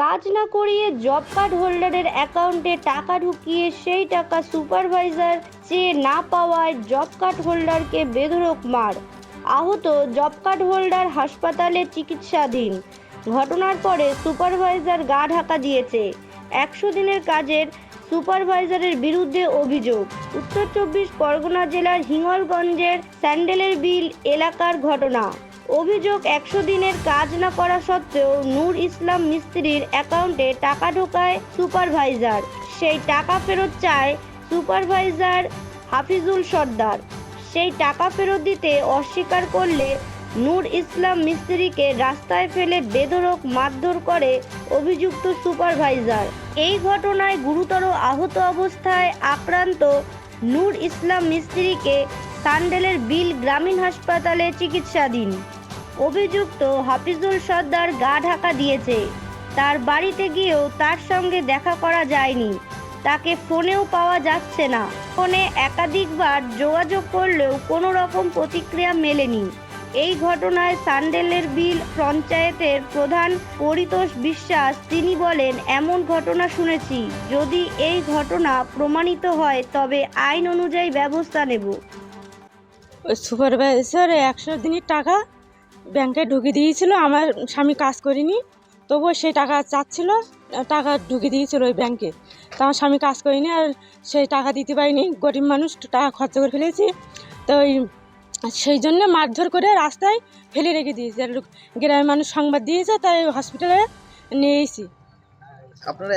কাজ না করিয়ে জব কার্ড হোল্ডারের অ্যাকাউন্টে টাকা ঢুকিয়ে সেই টাকা সুপারভাইজার চেয়ে না পাওয়ায় জব কার্ড হোল্ডারকে বেধড়ক মার। আহত জব কার্ড হোল্ডার হাসপাতালে চিকিৎসাধীন। ঘটনার পরে সুপারভাইজার গা ঢাকা দিয়েছে। একশো দিনের কাজের সুপারভাইজারের বিরুদ্ধে অভিযোগ। উত্তর চব্বিশ পরগনা জেলার হিঙ্গলগঞ্জের স্যান্ডেলের বিল এলাকার ঘটনা। অভিযোগ, একশো দিনের কাজ না করা সত্ত্বেও নূর ইসলাম মিস্ত্রির অ্যাকাউন্টে টাকা ঢোকায় সুপারভাইজার। সেই টাকা ফেরত চায় সুপারভাইজার হাফিজুল সর্দার। সেই টাকা ফেরত দিতে অস্বীকার করলে নূর ইসলাম মিস্ত্রিকে রাস্তায় ফেলে বেধড়ক মারধর করে অভিযুক্ত সুপারভাইজার। এই ঘটনায় গুরুতর আহত অবস্থায় আক্রান্ত নূর ইসলাম মিস্ত্রিকে সান্ডেলের বিল গ্রামীণ হাসপাতালে চিকিৎসাধীন। অভিযুক্ত হাফিজুল সর্দার গা ঢাকা দিয়েছে। তার বাড়িতে গিয়েও তার সঙ্গে দেখা করা যায়নি। তাকে ফোনেও পাওয়া যাচ্ছে না। ফোনে একাধিকবার যোগাযোগ করলেও কোনো রকম প্রতিক্রিয়া মেলেনি। এই ঘটনায় সান্ডেলের বিল পঞ্চায়েতের প্রধান পরিতোষ বিশ্বাস, তিনি বলেন, এমন ঘটনা শুনেছি। যদি এই ঘটনা প্রমাণিত হয়, তবে আইন অনুযায়ী ব্যবস্থা নেব। সুপারভাইজার একশো দিনের টাকা ব্যাংকে ঢুকিয়ে দিয়েছিল আমার স্বামী কাজ করিনি তবুও সেই টাকা চাচ্ছিল টাকা ঢুকিয়ে দিয়েছিল ওই ব্যাংকে। তা আমার স্বামী কাজ করিনি আর সেই টাকা দিতে পারিনি গরিব মানুষ টাকা খরচা করে ফেলেছি। তো ওই সেই জন্য মারধর করে রাস্তায় ফেলে রেখে দিয়েছে। আর গ্রামের মানুষ সংবাদ দিয়েছে তাই হসপিটালে নিয়ে এসেছি। আপনারা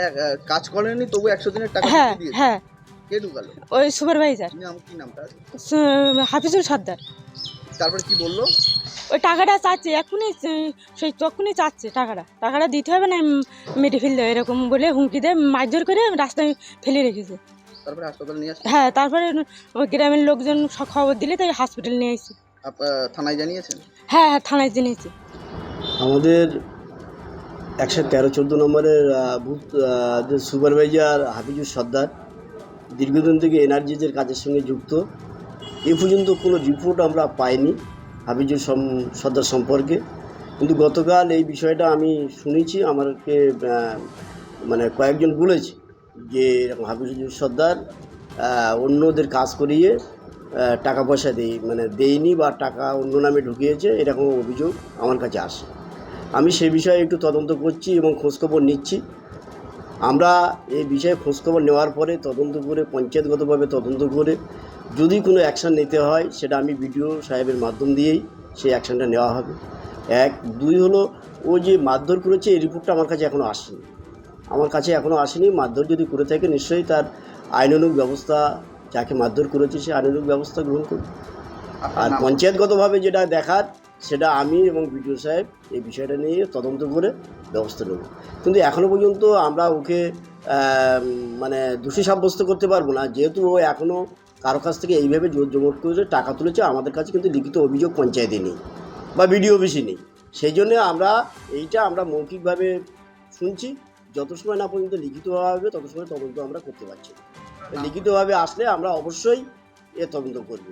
কাজ করেননি তবু একশো দিনের টাকা হ্যাঁ হ্যাঁ। ওই সুপারভাইজার নাম কি নামটা? হাফিজুল সর্দার। তারপরে কি বলল? ওই টাকাটা চাচ্ছে এখনই সেই তখনই চাচ্ছে টাকাটা। টাকাটা দিতে হবে না মেরে ফেলতে হবে এরকম বলে হুমকি দিয়ে মারধর করে রাস্তায় ফেলে রেখেছে। তারপরে হাসপাতালে নিয়ে হ্যাঁ তারপরে ওই গ্রামের লোকজন সব খবর দিলে তাই হসপিটাল নিয়ে আহ, থানায় জানিয়েছেন? হ্যাঁ হ্যাঁ থানায় জেনেছি আমাদের একশো তেরো চোদ্দ নম্বরের বুথ সুপারভাইজার হাফিজুর সর্দার দীর্ঘদিন থেকে এনার্জিজের কাজের সঙ্গে যুক্ত। এ পর্যন্ত কোনো রিপোর্ট আমরা পাইনি। হাফিজুর সর্দার সম্পর্কে। কিন্তু গতকাল এই বিষয়টা আমি শুনেছি, আমাকে মানে কয়েকজন বলেছে যে এরকম হাফিজুর সর্দার অন্যদের কাজ করিয়ে টাকা পয়সা দেই মানে দেয়নি বা টাকা অন্য নামে ঢুকিয়েছে, এরকম অভিযোগ আমার কাছে আসে। আমি সে বিষয়ে একটু তদন্ত করছি এবং খোঁজখবর নিচ্ছি। আমরা এই বিষয়ে খোঁজখবর নেওয়ার পরে তদন্ত করে, পঞ্চায়েতগতভাবে তদন্ত করে যদি কোনো অ্যাকশান নিতে হয় সেটা আমি বিডিও সাহেবের মাধ্যম দিয়েই সেই অ্যাকশানটা নেওয়া হবে। এক। দুই হলো ও যে মারধর করেছে এই রিপোর্টটা আমার কাছে এখনও আসেনি। আমার কাছে এখনও আসেনি। মারধর যদি করে থাকে নিশ্চয়ই তার আইনানুগ ব্যবস্থা যাকে মারধর করেছে সে আইনানুগ ব্যবস্থা গ্রহণ করবে। আর পঞ্চায়েতগতভাবে যেটা দেখার সেটা আমি এবং বিডিও সাহেব এই বিষয়টা নিয়ে তদন্ত করে ব্যবস্থা নেব। কিন্তু এখনও পর্যন্ত আমরা ওকে মানে দোষী সাব্যস্ত করতে পারব না। যেহেতু ও এখনও কারও কাছ থেকে এইভাবে জোর জবর করে টাকা তুলেছে আমাদের কাছে কিন্তু লিখিত অভিযোগ পঞ্চায়েতে নেই বা বিডিও অফিসে নেই। সেই জন্যে আমরা এইটা আমরা মৌখিকভাবে শুনছি। যত সময় না পর্যন্ত লিখিত হবে তত সময় তদন্ত আমরা করতে পারছি। লিখিতভাবে আসলে আমরা অবশ্যই এ তদন্ত করব।